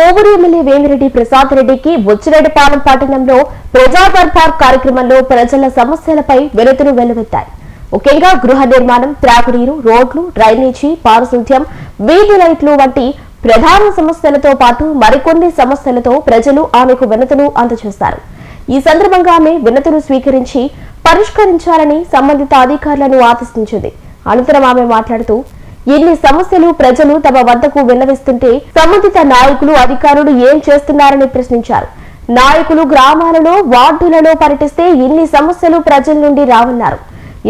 Kovur MLA Vemireddy Prasad రెడ్డికి బుచ్చిరెడ్డిపాలెం పట్టణంలో ప్రజా దర్బార్ కార్యక్రమంలో ప్రజల సమస్యలపై వెలుతురు వెలువెత్తారు ముఖ్యంగా గృహ నిర్మాణం త్రాగునీరు రోడ్లు డ్రైనేజీ పారిశుద్ధ్యం వీధి లైట్లు వంటి ప్రధాన సమస్యలతో పాటు మరికొన్ని సమస్యలతో ప్రజలు ఆమెకు వినతులు అందజేశారు. ఈ సందర్భంగా ఆమె వినతులు స్వీకరించి పరిష్కరించాలని సంబంధిత అధికారులను ఆదేశించింది. అనంతరం ఆమె మాట్లాడుతూ ఇన్ని సమస్యలు ప్రజలు తమ వద్దకు విన్నవిస్తుంటే సంబంధిత నాయకులు అధికారులు ఏం చేస్తున్నారని ప్రశ్నించారు. నాయకులు గ్రామాలలో వార్డులలో పర్యటిస్తే ఇన్ని సమస్యలు ప్రజల నుండి రావన్నారు.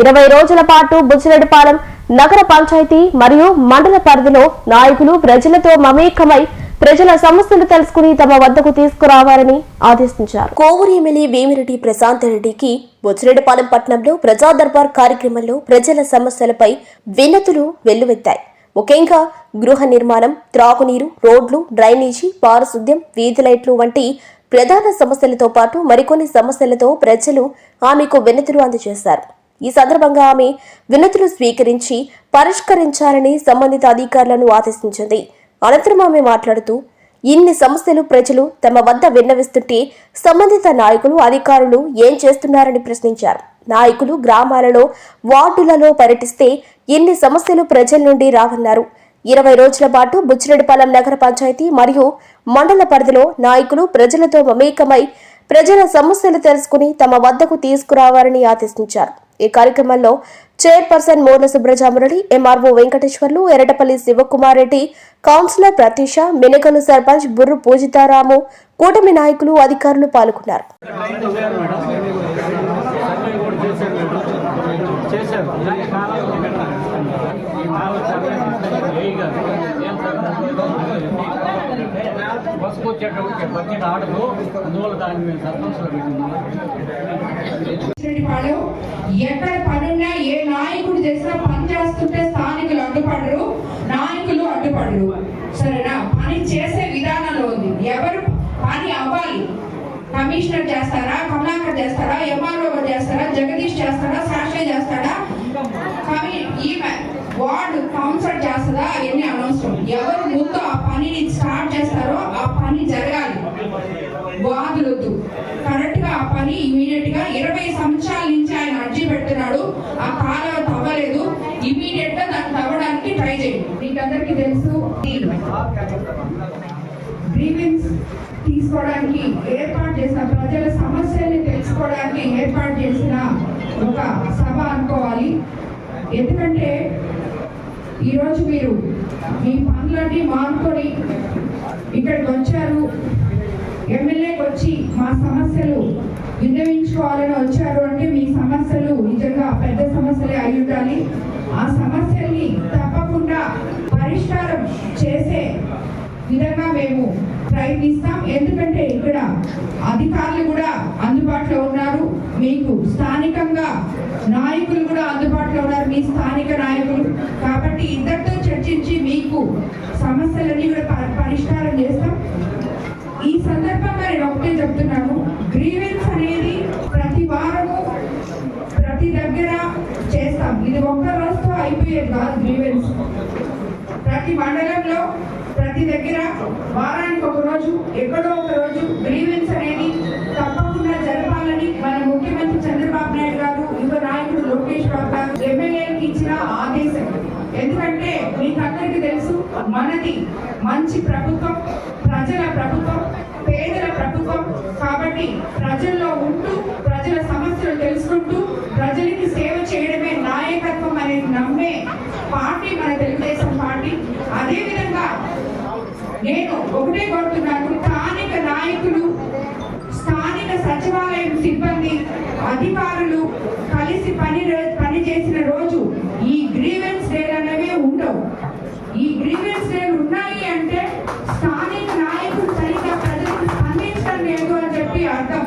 ఇరవై రోజుల పాటు బుచ్చిరెడ్డిపాలెం నగర పంచాయతీ మరియు మండల పరిధిలో నాయకులు ప్రజలతో మమేకమై ప్రజల సమస్యలు తెలుసుకుని తమ వద్దకు తీసుకురావాలని ఆదేశించారు. కోవూరు ఎమ్మెల్యే వేమిరెడ్డి ప్రశాంత్ రెడ్డికి బొచ్చిరెడ్డిపాలెం పట్టణంలో ప్రజా దర్బార్ కార్యక్రమంలో ప్రజల సమస్యలపై వినతులు వెల్లువెత్తాయి. ముఖ్యంగా గృహ నిర్మాణం త్రాగునీరు రోడ్లు డ్రైనేజీ పారిశుద్ధ్యం వీధి లైట్లు వంటి ప్రధాన సమస్యలతో పాటు మరికొన్ని సమస్యలతో ప్రజలు ఆమెకు వినతులు అందజేశారు. ఈ సందర్భంగా ఆమె వినతులు స్వీకరించి పరిష్కరించాలని సంబంధిత అధికారులను ఆదేశించింది. అనంతరం ఆమె మాట్లాడుతూ ఇన్ని సమస్యలు ప్రజలు తమ వద్ద విన్నవిస్తుంటే సంబంధిత నాయకులు అధికారులు ఏం చేస్తున్నారని ప్రశ్నించారు. నాయకులు గ్రామాలలో వార్డులలో పర్యటిస్తే ఇన్ని సమస్యలు ప్రజల నుండి రావన్నారు. ఇరవై రోజుల పాటు బుచ్చిరెడ్డిపాలెం నగర పంచాయతీ మరియు మండల పరిధిలో నాయకులు ప్రజలతో మమేకమై ప్రజల సమస్యలు తెలుసుకుని తమ వద్దకు తీసుకురావాలని ఆదేశించారు. ఈ కార్యక్రమంలో chairperson Morla Subrajamurali MRO Venkateswarlu Eratapalli Shivakumar Reddy councillor Prathisha Minakalu sarpanch Burru Poojitharamu కూటమి నాయకులు అధికారులు పాల్గొన్నారు. చేశారు బస్సుకు వచ్చేటప్పుడు బడ్జెట్ ఆడదు అందువల్ల దాన్ని మేము సర్పంచ్లో పెట్టింది ఎక్కడ పనున్నా ఏ నాయకుడు చేసినా పని చేస్తుంటే స్థానికులు అడ్డుపడరు నాయకులు అడ్డుపడరు. సరేనా? పని చేసే విధానంలో ఉంది. ఎవరు పని అవ్వాలి? కమిషనర్ చేస్తారా? కమలాకర్ చేస్తారా? ఎంఆర్ఓ చేస్తారా? జగదీష్ చేస్తారా సాక్షి చేస్తాడా? వార్డు కౌన్సిల్ చేస్తుందా? అవన్నీ అనవసరం. ఎవరు ముందు ఆ పనిని స్టార్ట్ చేస్తారో ఆ పని జరగాలి వాదులొద్దు కరెక్ట్గా ఆ పని ఇమీడియట్గా ఇరవై సంవత్సరాల నుంచి ఆయన అర్జీ పెడుతున్నాడు ఆ కాలువ తవ్వలేదు ఇమీడియట్గా దాన్ని తవ్వడానికి ట్రై చేయండి మీకు అందరికీ తెలుసు గ్రీవెన్స్ తీసుకోవడానికి ఏర్పాటు చేసిన ప్రజల సమస్యల్ని తెలుసుకోవడానికి ఏర్పాటు చేసిన ఒక సభ అనుకోవాలి. ఎందుకంటే ఈరోజు మీరు మీ పనులన్నీ మానుకొని ఇక్కడికి వచ్చారు. ఎమ్మెల్యేకి వచ్చి మా సమస్యలు విన్నవించుకోవాలని వచ్చారు అంటే మీ సమస్యలు నిజంగా పెద్ద సమస్యలే అయి ఉండాలి. ఆ సమస్యల్ని తప్పకుండా పరిష్కారం చేసే విధంగా మేము ప్రయత్నిస్తాం. ఎందుకంటే ఇక్కడ అధికారులు కూడా అందుబాటులో ఉన్నారు. మీకు స్థానికంగా నాయకులు కూడా అందుబాటులో ఉన్నారు. మీ స్థానిక నాయకులు. కాబట్టి ఇద్దరితో చర్చించి మీకు సమస్యలన్నీ కూడా ప- పరిష్కారం చేస్తాం. ఈ సందర్భంగా నేను ఒకటే చెప్తున్నాను. గ్రీవెన్స్ అనేది ప్రతి వారము ప్రతి దగ్గర చేస్తాం. ఇది ఒక్క అయిపోయేది కాదు గ్రీవెన్స్. ప్రతి మండలంలో ప్రతి దగ్గర వారానికి ఒక రోజు ఎక్కడో ఒక రోజు గ్రీవెన్స్ అనేది తప్పకుండా జరపాలని మన ముఖ్యమంత్రి చంద్రబాబు నాయుడు గారు యువ నాయకుడు లోకేష్ బాబు గారు ఎమ్మెల్యేలకు ఇచ్చిన ఆదేశం. ఎందుకంటే మీకు అందరికీ తెలుసు మనది మంచి ప్రభుత్వం ప్రజల ప్రభుత్వం పేదల ప్రభుత్వం. కాబట్టి ప్రజల్లో ఉంటూ ప్రజల నేను ఒకటే కోరుతున్నాను. స్థానిక నాయకులు స్థానిక సచివాలయం సిబ్బంది అధికారులు కలిసి పని రో- పని చేసిన రోజు ఈ గ్రీవెన్స్ డేలు అనేవి ఉండవు. ఈ గ్రీవెన్స్ డేలు ఉన్నాయి అంటే స్థానిక నాయకులు సరిగ్గా ప్రజలకు స్పందించడం లేదు అని చెప్పి అర్థం.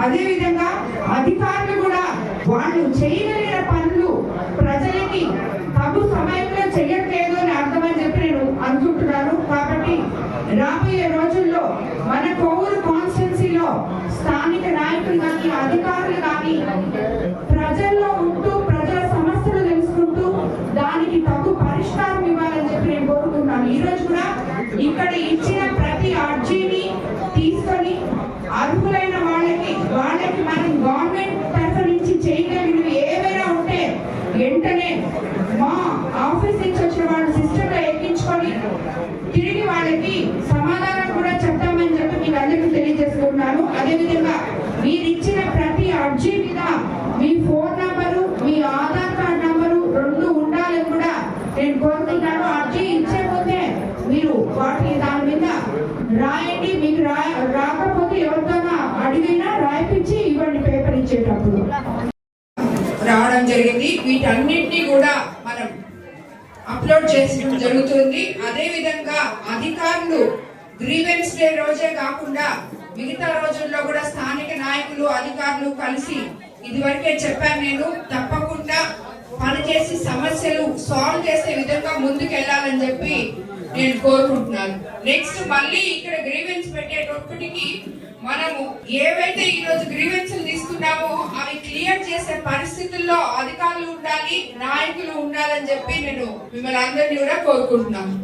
అదేవిధంగా అధికారులు కూడా వాళ్ళు చేయగలిగిన సమాధానం కూడా చెప్తామని చెప్పి మీకు అందరికీ తెలియజేసుకుంటున్నాను. అదేవిధంగా మీరిచ్చిన ప్రతి అర్జీ మీద మీ ఫోన్ నంబరు మీ ఆధార్ కార్డ్ నంబరు రెండు ఉండాలని కూడా నేను కోరుతున్నాను అర్జీ ఇచ్చకపోతే మీరు వాటి దాని మీద రాయండి. మీకు రా రాకపోతే ఎవరితోనా అడిగినా రాయిపించి ఇవ్వండి పేపర్ ఇచ్చేటప్పుడు. రావడం జరిగింది. వీటన్నింటినీ కూడా మనం అప్లోడ్ చేసడం జరుగుతుంది. అదే విధంగా అధికారులు గ్రీవెన్స్ డే రోజే కాకుండా మిగతా రోజుల్లో కూడా స్థానిక నాయకులు అధికారులు కలిసి ఇదివరకే చెప్పాను నేను తప్పకుండా పనిచేసి సమస్యలు సాల్వ్ చేసే విధంగా ముందుకెళ్ళాలని చెప్పి నేను కోరుకుంటున్నాను. నెక్స్ట్ మళ్ళీ ఇక్కడ గ్రీవెన్స్ పెట్టేటప్పటికి మనము ఏవైతే ఈ రోజు గ్రీవెన్సులు తీసుకున్నామో అవి క్లియర్ చేసే పరిస్థితుల్లో అధికారులు ఉండాలి నాయకులు ఉండాలని చెప్పి నేను మిమ్మల్ని అందరినీ కూడా కోరుకుంటున్నాను.